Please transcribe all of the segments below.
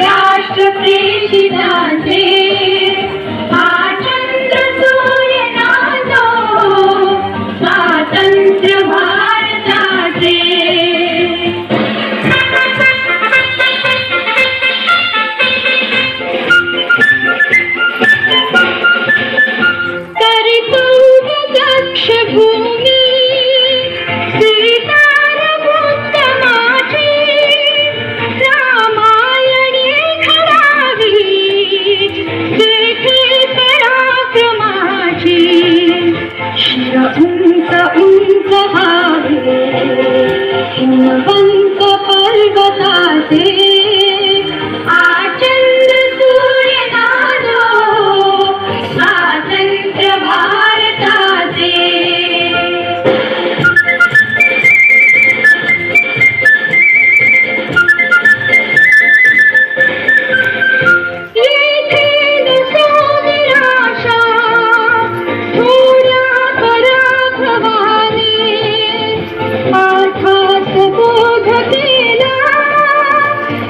राष्ट्रप्रेषितान्ते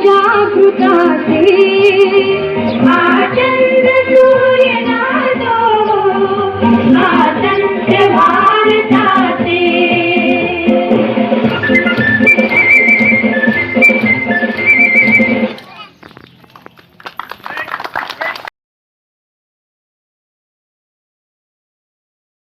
जनगीत जागृताचे आचंद्र सूर्य नादो स्वातंत्र्य भारता